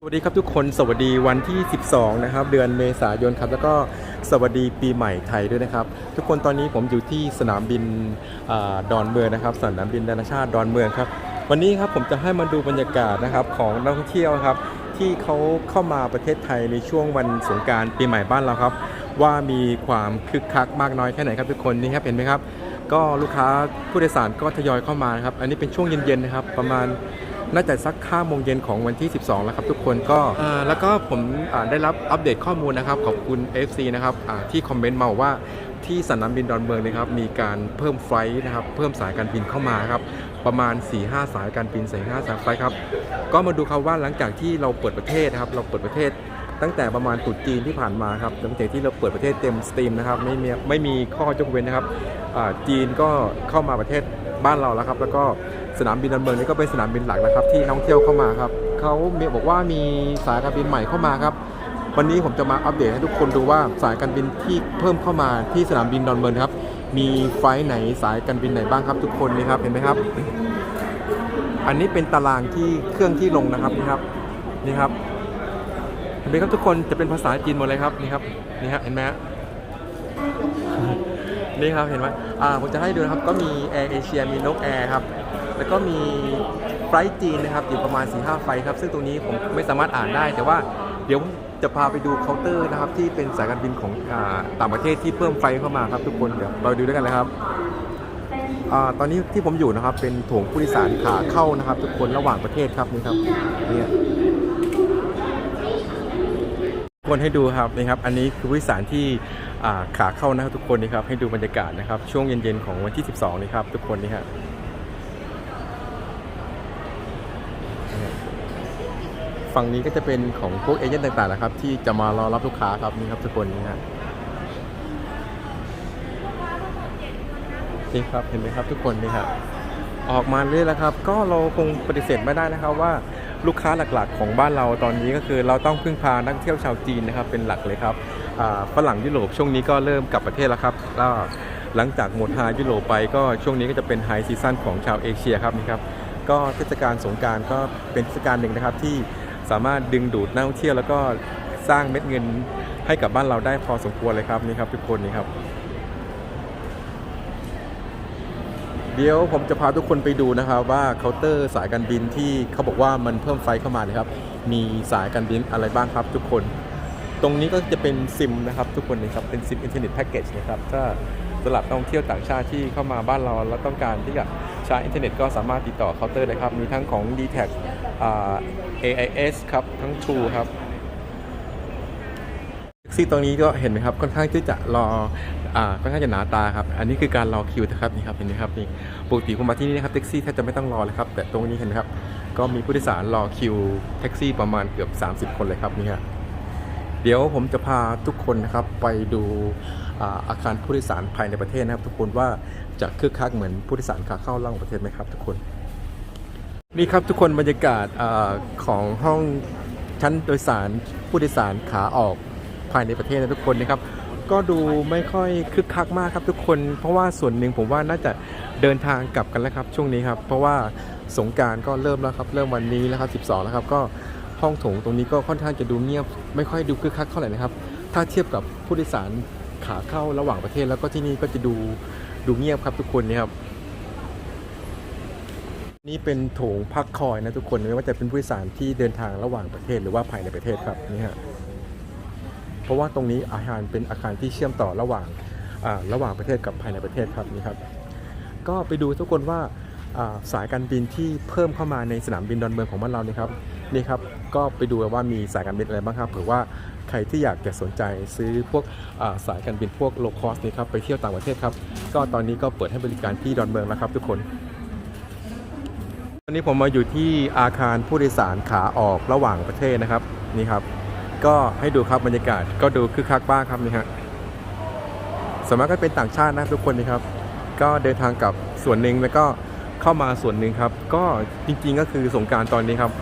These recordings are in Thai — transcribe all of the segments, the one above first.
สวัสดีครับทุกคนสวัสดีวันที่ 12 นะครับ เดือนเมษายนครับ แล้วก็สวัสดีปีใหม่ไทยด้วยนะครับ ทุกคนตอนนี้ผมอยู่ที่สนามบินอดอนเมืองนะครับ สนามบินนานาชาติดอนเมืองครับ วันนี้ครับผมจะให้มาดูบรรยากาศนะครับของนักท่องเที่ยวครับ ที่เขาเข้ามาประเทศไทยในช่วงวันสงการปีใหม่บ้านเราครับ ว่ามีความคึกคักมากน้อยแค่ไหนครับทุกคนนี่ครับเห็นไหมครับ ก็ลูกค้าผู้โดยสารก็ทยอยเข้ามานะครับ อันนี้เป็นช่วงเย็นๆนะครับประมาณ น่าจะสัก5โมงเย็นของวันที่ 12 แล้วครับทุกคนก็แล้วก็ผมได้รับอัปเดตข้อมูลนะครับ ขอบคุณ FC นะครับที่คอมเมนต์มาบอกว่าที่สนามบินดอนเมืองนะครับมีการเพิ่มไฟล์นะครับเพิ่มสายการบินเข้ามาครับประมาณ 4-5สายการบิน4 5สายไฟล์ครับก็มาดูครับว่าหลังจากที่เราเปิดประเทศนะครับเราเปิดประเทศตั้งแต่ประมาณตรุษจีนที่ผ่านมาครับหลังจากที่เราเปิดประเทศเต็มสตรีมนะครับไม่มีไม่มีข้อยกเว้นนะครับจีนก็เข้ามาประเทศบ้านเราแล้วครับ แล้วก็ สนามบินดอนเมืองนี่ก็เป็นสนามบินหลักนะครับ ที่นักท่องเที่ยวเข้ามาครับเขาบอกว่ามีสายการบินใหม่เข้ามาครับ วันนี้ผมจะมาอัปเดตให้ทุกคนดูว่าสายการบินที่เพิ่มเข้ามาที่สนามบินดอนเมืองครับ มีไฟล์ไหนสายการบินไหนบ้างครับ ทุกคนนี่ครับเห็นไหมครับ อันนี้เป็นตารางที่เครื่องที่ลงนะครับนี่ครับนี่ครับเห็นไหมครับทุกคนจะเป็นภาษาจีนหมดเลยครับนี่ครับนี่ฮะเห็นไหมนี่ครับเห็นไหมอ่าผมจะให้ดูนะครับก็มีแอร์เอเชียมีนกแอร์ครับ แล้วก็มีไฟล์จีนนะครับอยู่ประมาณ4ีหไฟล์ครับ ซึ่งตรงนี้ผมไม่สามารถอ่านได้ แต่ว่าเดี๋ยวจะพาไปดูเคาน์เตอร์นะครับที่เป็นสายการบินของอต่างประเทศที่เพิ่มไฟล์เข้ามาครับทุกคนเดี๋ยวเราดูด้วยกันเลยครับอตอนนี้ที่ผมอยู่นะครับเป็นโถงผู้โดยสารขาเข้านะครับ ทุกคนระหว่างประเทศครับนี่ครับเนี่ยคนให้ดูครับนะครับ อันนี้คือผู้โดยสารที่ขาเข้านะครับทุกคนนี่ครับให้ดูบรรยากาศนะครับ ช่วงเย็นๆของวันที่ 12 นี่ครับทุกคนนี่ฮะ ฝั่งนี้ก็จะเป็นของพวกเอเจนต์ต่างๆนะครับ ที่จะมารอรับลูกค้าครับนี่ครับทุกคนนี่ฮะนี่ครับเห็นไหมครับทุกคนนี่ครับออกมาเรื่อยแล้วครับ ก็เราคงปฏิเสธไม่ได้นะครับว่าลูกค้าหลักๆ ของบ้านเราตอนนี้ก็คือเราต้องพึ่งพานักท่องเที่ยวชาวจีนนะครับเป็นหลักเลยครับฝรั่งยุโรปช่วงนี้ก็เริ่มกลับประเทศแล้วครับก็หลังจากหมดไฮยุโรปไปก็ช่วงนี้ก็จะเป็นไฮซีซั่นของชาวเอเชียครับนี่ครับก็เทศกาลสงกรารก็เป็นเทศกาลหนึ่งนะครับที่ สามารถดึงดูดนักท่องเที่ยวแล้วก็สร้างเม็ดเงินให้กับบ้านเราได้พอสมควรเลยครับนี่ครับทุกคนนี่ครับ เดี๋ยวผมจะพาทุกคนไปดูนะครับ ว่าเคาน์เตอร์สายการบินที่เขาบอกว่ามันเพิ่มไฟเข้ามานะครับ มีสายการบินอะไรบ้างครับทุกคน ตรงนี้ก็จะเป็นซิมนะครับทุกคนนะครับเป็นซิมอินเทอร์เน็ตแพ็กเกจนะครับถ้าสำหรับนักท่องเที่ยวต่างชาติที่เข้ามาบ้านเราแล้วต้องการที่จะใช้อินเทอร์เน็ตก็สามารถติดต่อเคาน์เตอร์ได้ครับมีทั้งของ d t แท AIS ครับ ทั้ง True ครับแท็กซี่ตรงนี้ก็เห็นไหมครับค่อนข้างที่จะรออ่าค่อนข้างจะหนาตาครับอันนี้คือการรอคิวนะครับนี่ครับเห็นไหมครับนี่ปกติผมมาที่นี่นะครับแท็กซี่แทบจะไม่ต้องรอเลยครับแต่ตรงนี้เห็นไหมครับ ก็มีผู้โดยสารรอคิวแท็กซี่ประมาณเกือบ 30 คนเลยครับนี่ฮะเดี๋ยวผมจะพาทุกคนนะครับไปดูอาอาคารผู้โดยสารภายในประเทศนะครับ ทุกคนว่าจะคึกคักเหมือนผู้โดยสารขาเข้าล่างประเทศไหมครับ ทุกคน นี่ครับทุกคนบรรยากาศอาของห้องชั้นโดยสารผู้โดยสารขาออกภายในประเทศนะทุกคนนะครับ ก็ดูไม่ค่อยคึกคักมากครับทุกคน เพราะว่าส่วนหนึ่งผมว่าน่าจะเดินทางกลับกันแล้วครับช่วงนี้ครับ เพราะว่าสงกรารก็เริ่มแล้วครับเริ่มวันนี้แล้วครับ 12 แล้วครับก็ห้องโถงตรงนี้ก็ค่อนข้างจะดูเงียบ ไม่ค่อยดูคึกคักเท่าไหร่นะครับ ถ้าเทียบกับผู้โดยสารขาเข้าระหว่างประเทศแล้วก็ที่นี่ก็จะดูดูเงียบครับทุกคนนี่ครับ นี่เป็นโถงพักคอยนะทุกคนไม่ว่าจะเป็นผู้โดยสารที่เดินทางระหว่างประเทศหรือว่าภายในประเทศครับนี่ฮะเพราะว่าตรงนี้อาคารเป็นอาคารที่เชื่อมต่อระหว่างระหว่างประเทศกับภายในประเทศครับนี่ครับ ก็ไปดูทุกคนว่าสายการบินที่เพิ่มเข้ามาในสนามบินดอนเมืองของบ้านเรานี่ครับนี่ครับก็ไปดูว่ามีสายการบินอะไรบ้างครับเผื่อว่าใครที่อยากจะสนใจซื้อพวกสายการบินพวกโลคอสนี่ครับไปเที่ยวต่างประเทศครับก็ตอนนี้ก็เปิดให้บริการที่ดอนเมืองแล้วครับทุกคน วันนี้ผมมาอยู่ที่อาคารผู้โดยสารขาออกระหว่างประเทศนะครับนี่ครับ ก็ให้ดูครับบรรยากาศก็ดูคึกคักบ้างครับนี่ฮะสวนมากก็เป็นต่างชาตินะทุกคนนี่ครับ ก็เดินทางกลับส่วนหนึ่งแล้วก็เข้ามาส่วนหนึ่งครับ ก็จริงๆก็คือสงการตอนนี้ครับ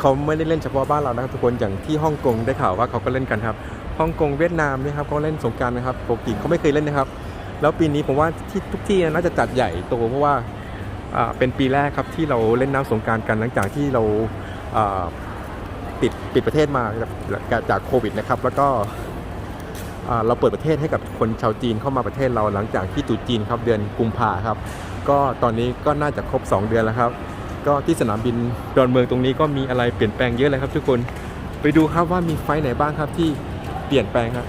เขาไม่ได้เล่นเฉพาะบ้านเรานะครับทุกคนอย่างที่ฮ่องกงได้ข่าวว่าเขาก็เล่นกันครับฮ่องกงเวียดนามนี่ครับเขาเล่นสงการนะครับปกติเขาไม่เคยเล่นนะครับ แล้วปีนี้ผมว่าที่ทุกที่น่าจะจัดใหญ่โตเพราะว่า เป็นปีแรกครับที่เราเล่นน้ำสงการกันหลังจากที่เราปิดปิดประเทศมาจากโควิดนะครับ แล้วก็เราเปิดประเทศให้กับคนชาวจีนเข้ามาประเทศเราหลังจากที่ตุจีนครับเดือนกุมภาครับ ก็ตอนนี้ก็น่าจะครบ 2 เดือนแล้วครับ ก็ที่สนามบินดอนเมืองตรงนี้ก็มีอะไรเปลี่ยนแปลงเยอะเลยครับ ทุกคนไปดูครับว่ามีไฟไหนบ้างครับที่เปลี่ยนแปลงครับ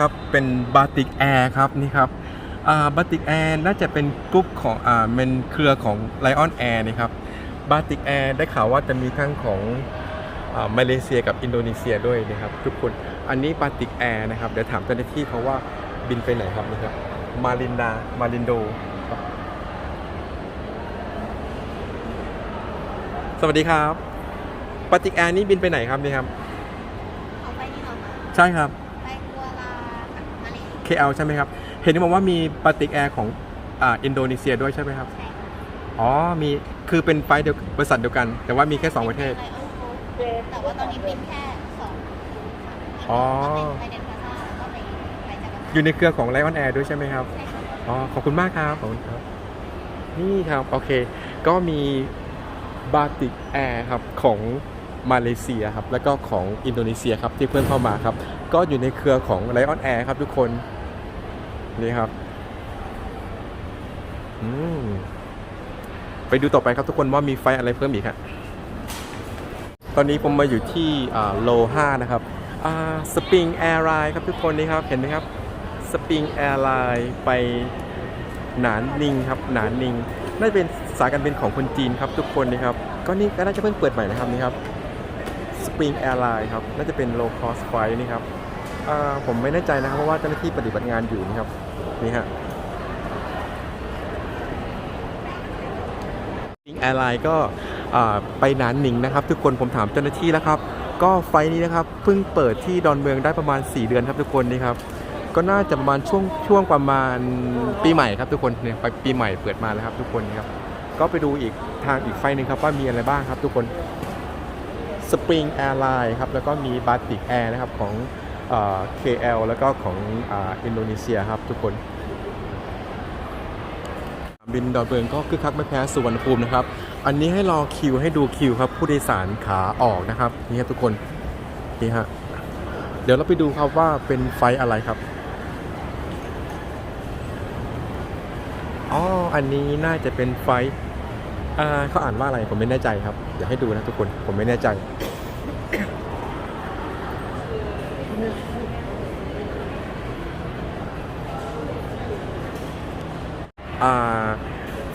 ครับ เป็นบาติกแอร์ครับนี่ครับบาติกแอร์น่าจะเป็นกลุ่มของอ่าเป็นเครือของ Lion Air นี่ครับบาติกแอร์ได้ข่าวว่าจะมีทั้งของอ่ามาเลเซียกับอินโดนีเซียด้วยนะครับทุกคนอันนี้บาติกแอร์นะครับเดี๋ยวถามเจ้าหน้าที่เขาว่าบินไปไหนครับนี่ครับมาลินดามาลินโดครับสวัสดีครับบาติกแอร์นี่บินไปไหนครับนี่ครับเอาไปนี่เหรอคะใช่ครับ ไปกัวลามาเล KL ใช่ไหมครับ เห็นบอกว่ามีปาติกแอร์ของอ่าอินโดนีเซียด้วยใช่ไหมครับใช่ค่ะอ๋อ มีคือเป็นไฟล์เดียวบริษัทเดียวกัน แต่ว่ามีแค่2ประเทศไลออนโกแต่ว่าตอนนี้บินแค่สองอ๋อ ไปเดนพาซ่าแล้วก็ไปไปจาการ์ตาอยู่ในเครือของ Lion Air ด้วยใช่ไหมครับใช่ค่ะอ๋อ ขอบคุณมากครับ ขอบคุณครับ นี่ครับ โอเค ก็มีบาติกแอร์ครับของมาเลเซียครับ แล้วก็ของอินโดนีเซียครับที่เพิ่งเข้ามาครับ ก็อยู่ในเครือของ Lion Air ครับทุกคน นี่ครับอืมไปดูต่อไปครับทุกคนว่ามีไฟอะไรเพิ่มอีกครับตอนนี้ผมมาอยู่ที่โล5นะครับสปริงแอร์ไลน์ครับทุกคนนี่ครับ เห็นไหมครับสปริงแอร์ไลน์ไปหนานนิงครับหนานนิงน่าจะเป็นสายการบินของคนจีนครับทุกคนนี่ครับ ก็นี่ก็น่าจะเพิ่งเปิดใหม่นะครับนี่ครับสปริงแอร์ไลน์ครับ น่าจะเป็น low cost flight นี่ครับ ผมไม่แน่ใจนะครับเพราะว่าเจ้าหน้าที่ปฏิบัติงานอยู่นี่ครับนี่ฮะปิงแอร์ไลน์ก็ไปหนานหนิงนะครับ ทุกคนผมถามเจ้าหน้าที่แล้วครับ ก็ไฟนี้นะครับเพิ่งเปิดที่ดอนเมืองได้ประมาณ 4 เดือนครับทุกคนนี่ครับก็น่าจะประมาณช่วงช่วงประมาณปีใหม่ครับทุกคนเนี่ยไปปีใหม่เปิดมาแล้วครับ ทุกคนครับก็ไปดูอีกทางอีกไฟหนึ่งครับว่ามีอะไรบ้างครับทุกคน Spring Airline ครับแล้วก็มี Batik Air นะครับของ KL แล้วก็ของอินโดนีเซียครับทุกคน บินดอนเมืองก็คึกคักไม่แพ้สุวรรณภูมินะครับ อันนี้ให้รอคิวให้ดูคิวครับ ผู้โดยสารขาออกนะครับนี่ครับทุกคนนี่ฮะเดี๋ยวเราไปดูครับว่าเป็นไฟอะไรครับอ๋ออันนี้น่าจะเป็นไฟอ่าเขาอ่านว่าอะไรผมไม่แน่ใจครับ เดี๋ยวให้ดูนะทุกคนผมไม่แน่ใจ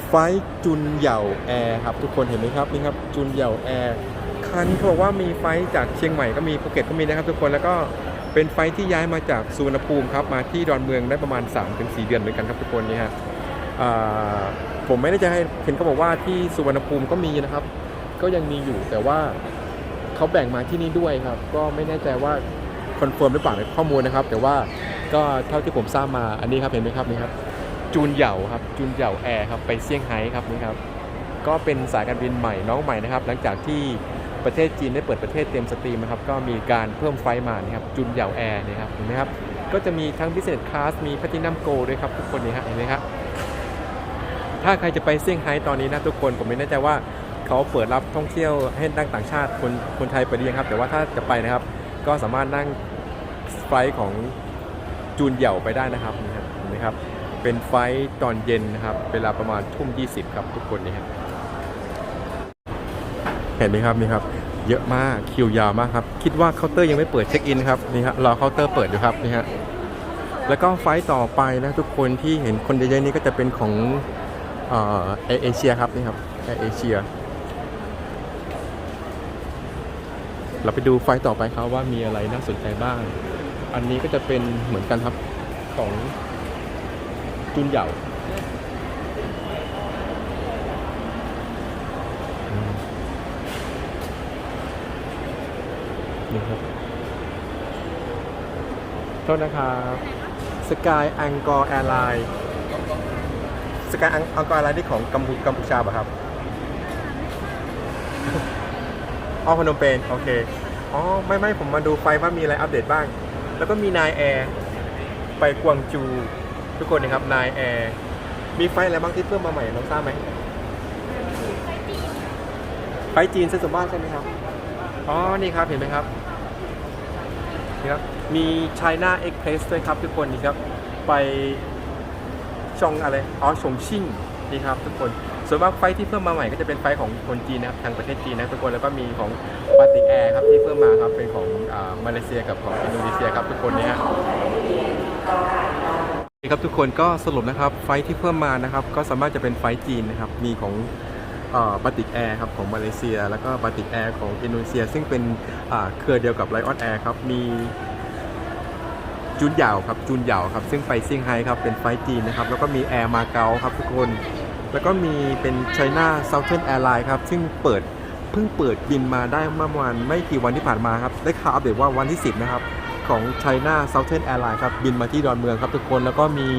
ไฟจุนเหย่าแอร์ครับทุกคนเห็นไหมครับนี่ครับจุนเหย่าแอร์คันเขาบอกว่ามีไฟจากเชียงใหม่ก็มีภูเก็ตก็มีนะครับทุกคนแล้วก็เป็นไฟที่ย้ายมาจากสุวรรณภูมิครับมาที่ดอนเมืองได้ประมาณ 3-4 เดือนเหมือนกันครับทุกคนนี่ฮะผมไม่ได้จะให้เห็นเขาบอกว่าที่สุวรรณภูมิก็มีนะครับ ก็ยังมีอยู่แต่ว่าเขาแบ่งมาที่นี่ด้วยครับ ก็ไม่แน่ใจว่าคอนเฟิร์มหรือเปล่าในข้อมูลนะครับ แต่ว่าก็เท่าที่ผมทราบมาอันนี้ครับเห็นไหมครับนี่ครับ จูนเหย่าครับจูนเหย่าแอร์ครับไปเซี่ยงไฮ้ครับนี่ครับก็เป็นสายการบินใหม่น้องใหม่นะครับหลังจากที่ประเทศจีนได้เปิดประเทศเต็มสตรีมนะครับก็มีการเพิ่มไฟมานี่ครับจูนเหย่าแอร์นี่ครับเห็นไหมครับก็จะมีทั้ง Business Class มี Platinum Go ด้วยครับทุกคนนี่ฮะเห็นไหมครับถ้าใครจะไปเซี่ยงไฮ้ตอนนี้นะทุกคนผมไม่แน่ใจว่าเขาเปิดรับท่องเที่ยวให้นักต่างชาติคนคนไทยไปหรือยังครับ แต่ว่าถ้าจะไปนะครับ ก็สามารถนั่งไฟของจูนเหย่าไปได้นะครับนี่ครับเห็นไหมครับ เป็นไฟท์ตอนเย็นนะครับ เวลาประมาณทุ่ม 20 ครับทุกคนนี่ครับเห็นไหมครับนี่ครับ เยอะมากคิวยาวมากครับ คิดว่าเคาน์เตอร์ยังไม่เปิดเช็คอินครับนี่ฮะรอเคาน์เตอร์เปิดอยู่ครับนี่ฮะแล้วก็ไฟท์ต่อไปนะทุกคนที่เห็นคนเยอะๆนี้ก็จะเป็นของเออเอเชียครับนี่ครับแอร์เอเชีย เราไปดูไฟต่อไปครับว่ามีอะไรน่าสนใจบ้าง อันนี้ก็จะเป็นเหมือนกันครับของ จุนเหย่านี่ครับโทษนะครับสกายอังกอร์แอร์ไลน์สกายอังกอร์แอร์ไลน์ที่ของกัมพูกัมพูชาป่ะครับอ๋อพนมเปญโอเคอ๋อไม่ไม่ผมมาดูไฟว่ามีอะไรอัปเดตบ้าง แล้วก็มีนายแอร์ไปกวางจู ทุกคนนะครับนายแอร์มีไฟอะไรบ้างที่เพิ่มมาใหม่น้องทราบไหมไฟจีนเซนสมบ้านใช่ไหมครับอ๋อนี่ครับเห็นไหมครับนี่ครับมี China Express ด้วยครับทุกคนนี่ครับไปชองอะไรอ๋อชงชิ่งนี่ครับทุกคนส่วนมากไฟที่เพิ่มมาใหม่ก็จะเป็นไฟของคนจีนนะครับทางประเทศจีนนะทุกคนแล้วก็มีของปาติแอร์ครับที่เพิ่มมาครับเป็นของอ่ามาเลเซียกับของอินโดนีเซียครับทุกคนเนี่ย ครับทุกคนก็สรุปนะครับไฟที่เพิ่มมานะครับก็สามารถจะเป็นไฟจีนนะครับมีของบัติกแอร์ครับของมาเลเซีย แล้วก็บัติกแอร์ของอินโดนีเซีย ซึ่งเป็นอ่าเครือเดียวกับไลออนแอร์ครับมีจูนยาวครับจูนยาวครับซึ่งไปเซี่ยงไฮ้ครับเป็นไฟจีนนะครับแล้วก็มีแอร์มาเก๊าครับทุกคน แล้วก็มีเป็น China Southern Airlines ครับซึ่งเปิดเพิ่งเปิดบินมาได้เมื่อวันไม่กี่วันที่ผ่านมาครับได้ข่าวอัปเดตว่าวันที่ 10 นะครับ ของ China Southern Airlines ครับ บินมาที่ดอนเมืองครับทุกคน แล้วก็มี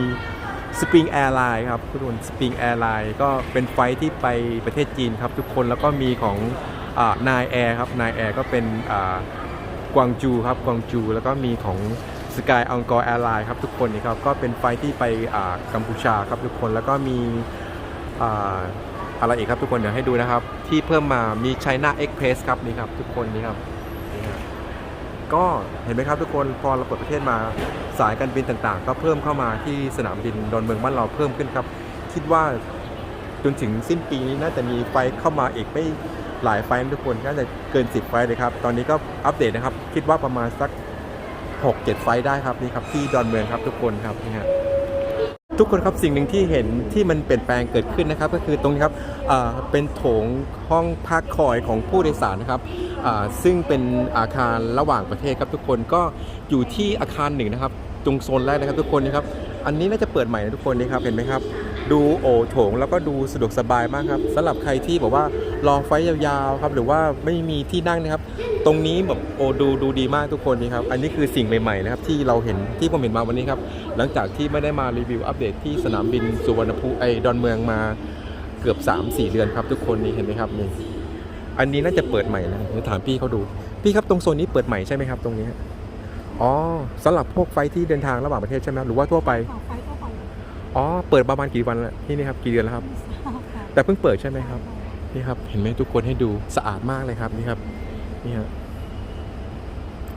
Spring Airline ครับทุกคน Spring Airline ก็เป็นไฟที่ไปประเทศจีนครับทุกคน แล้วก็มีของนายแอร์ครับนายแอร์ก็เป็นกวางจูครับกวางจู แล้วก็มีของ Sky a n g k o r Airline ครับทุกคนนี่ครับก็เป็นไฟที่ไปกัมพูชาครับทุกคนแล้วก็มีอะไรอีกครับทุกคนเดี๋ยวให้ดูนะครับ ที่เพิ่มมามี China Express ครับนี่ครับทุกคนนี่ครับ ก็เห็นไหมครับทุกคนพอเราเปิดประเทศมาสายการบินต่างๆ ก็เพิ่มเข้ามาที่สนามบินดอนเมืองบ้านเราเพิ่มขึ้นครับ คิดว่าจนถึงสิ้นปีนี้น่าจะมีไฟเข้ามาอีกไม่หลายไฟทุกคนน่าจะเกิน 10 ไฟเลยครับ ตอนนี้ก็อัปเดตนะครับ คิดว่าประมาณสัก 6-7 ไฟได้ครับนี่ครับที่ดอนเมืองครับทุกคนครับนี่ฮะ ทุกคนครับสิ่งหนึ่งที่เห็นที่มันเปลี่ยนแปลงเกิดขึ้นนะครับ ก็คือตรงนี้ครับเป็นโถงห้องพักคอยของผู้โดยสารนะครับซึ่งเป็นอาคารระหว่างประเทศครับทุกคนก็อยู่ที่อาคารหนึ่งนะครับ ตรงโซนแรกนะครับทุกคนนะครับ อันนี้น่าจะเปิดใหม่นะทุกคนนะครับเห็นไหมครับ ดูโอโถงแล้วก็ดูสะดวกสบายมากครับสำหรับใครที่บอกว่ารอไฟยาวๆครับหรือว่าไม่มีที่นั่งนะครับตรงนี้แบบโอดูดูดีมากทุกคนนี่ครับอันนี้คือสิ่งใหม่ๆนะครับที่เราเห็นที่ผมเห็นมาวันนี้ครับหลังจากที่ไม่ได้มารีวิวอัปเดตที่สนามบินสุวรรณภูมิไอดอนเมืองมาเกือบ 3-4 เดือนครับทุกคนนี่เห็นไหมครับนี่อันนี้น่าจะเปิดใหม่นะเดี๋ยวถามพี่เขาดู พี่ครับตรงโซนนี้เปิดใหม่ใช่ไหมครับตรงนี้อ๋อสำหรับพวกไฟที่เดินทางระหว่างประเทศใช่ไหมหรือว่าทั่วไปไฟก็ไป อ๋อ เปิดประมาณกี่วันแล้วที่นี่ครับกี่เดือนแล้วครับไม่ทราบค่ะแต่เพิ่งเปิดใช่ไหมครับ นี่ครับ เห็นไหมทุกคนให้ดูสะอาดมากเลยครับนี่ครับ นี่ครับ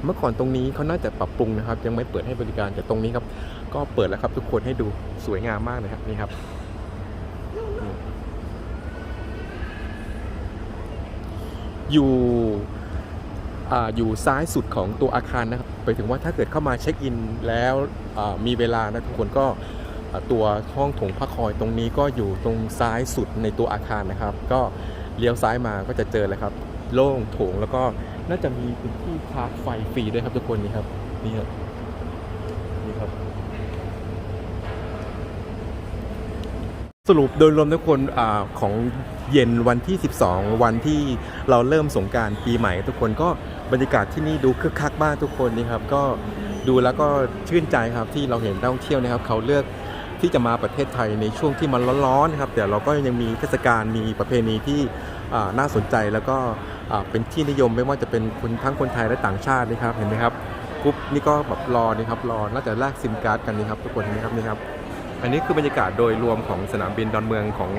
เมื่อก่อนตรงนี้เขาน่าจะปรับปรุงนะครับ ยังไม่เปิดให้บริการแต่ตรงนี้ครับ ก็เปิดแล้วครับ ทุกคนให้ดูสวยงามมากเลยครับนี่ครับนี่อยู่อ่าอยู่ซ้ายสุดของตัวอาคารนะครับ ไปถึงว่าถ้าเกิดเข้ามาเช็คอินแล้วอ่ามีเวลานะทุกคนก็อ่า ตัวห้องถงพักคอยตรงนี้ก็อยู่ตรงซ้ายสุดในตัวอาคารนะครับ ก็เลี้ยวซ้ายมาก็จะเจอเลยครับ โล่งโถงแล้วก็น่าจะมีพื้นที่ชาร์จไฟฟรีด้วยครับทุกคนนี่ครับนี่ครับนี่ครับ สรุปโดยรวมทุกคนอของเย็นวันที่ 12 วันที่เราเริ่มสงการปีใหม่ ทุกคนก็บรรยากาศที่นี่ดูคึกคักมากทุกคนนี่ครับ ก็ดูแล้วก็ชื่นใจครับที่เราเห็นนักท่องเที่ยวนะครับ เขาเลือก ที่จะมาประเทศไทยในช่วงที่มันร้อนๆนะครับแต่เราก็ยังมีเทศกาลมีประเพณีที่น่าสนใจแล้วก็เป็นที่นิยมไม่ว่าจะเป็นคนทั้งคนไทยและต่างชาตินะครับเห็นไหมครับกรุ๊ปนี่ก็แบบรอนี่ครับรอน่าจะแลกซิมการ์ดกันนี่ครับทุกคนเห็นไหมครับนี่ครับ อันนี้คือบรรยากาศโดยรวมของสนามบินดอนเมืองของ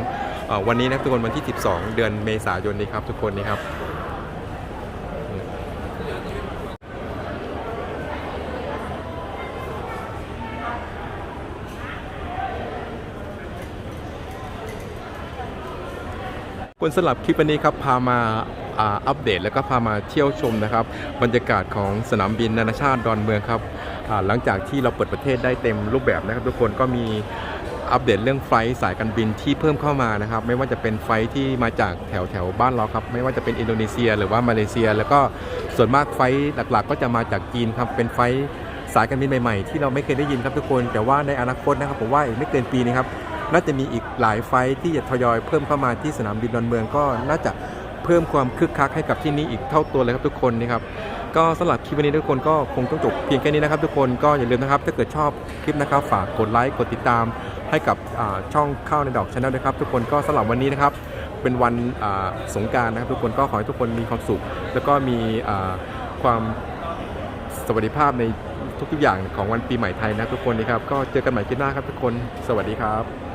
อวันนี้นะทุกคนวันที่ 12 เดือนเมษายนนี้ครับทุกคนนี่ครับ คนสลับคลิปวันนี้ครับพามาอัปเดตแล้วก็พามาเที่ยวชมนะครับ บรรยากาศของสนามบินนานาชาติดอนเมืองครับหลังจากที่เราเปิดประเทศได้เต็มรูปแบบนะครับ ทุกคนก็มีอัปเดตเรื่องไฟล์สายการบินที่เพิ่มเข้ามานะครับ ไม่ว่าจะเป็นไฟล์ที่มาจากแถวแถวบ้านเราครับ ไม่ว่าจะเป็นอินโดนีเซีย หรือว่ามาเลเซีย แล้วก็ส่วนมากไฟล์หลักๆ ก็จะมาจากจีนครับเป็นไฟล์สายการบินใหม่ๆ ที่เราไม่เคยได้ยินครับทุกคน แต่ว่าในอนาคตนะครับผมว่าอีกไม่เกินปีนี้ครับ น่าจะมีอีกหลายไฟที่จะทยอยเพิ่มเข้ามาที่สนามบินดอนเมืองก็น่าจะเพิ่มความคึกคักให้กับที่นี่อีกเท่าตัวเลยครับทุกคนนะครับก็สำหรับคลิปวันนี้ทุกคนก็คงต้องจบเพียงแค่นี้นะครับ ทุกคนก็อย่าลืมนะครับ ถ้าเกิดชอบคลิปนะครับ ฝากกดไลค์กดติดตามให้กับช่องข้าวในดอกชาแนลนะครับ ทุกคนก็สำหรับวันนี้นะครับ เป็นวันสงการนะครับ ทุกคนก็ขอให้ทุกคนมีความสุข แล้วก็มีความสวัสดิภาพในทุกๆอย่างของวันปีใหม่ไทยนะทุกคนนะครับก็เจอกันใหม่คลิปหน้าครับทุกคน สวัสดีครับ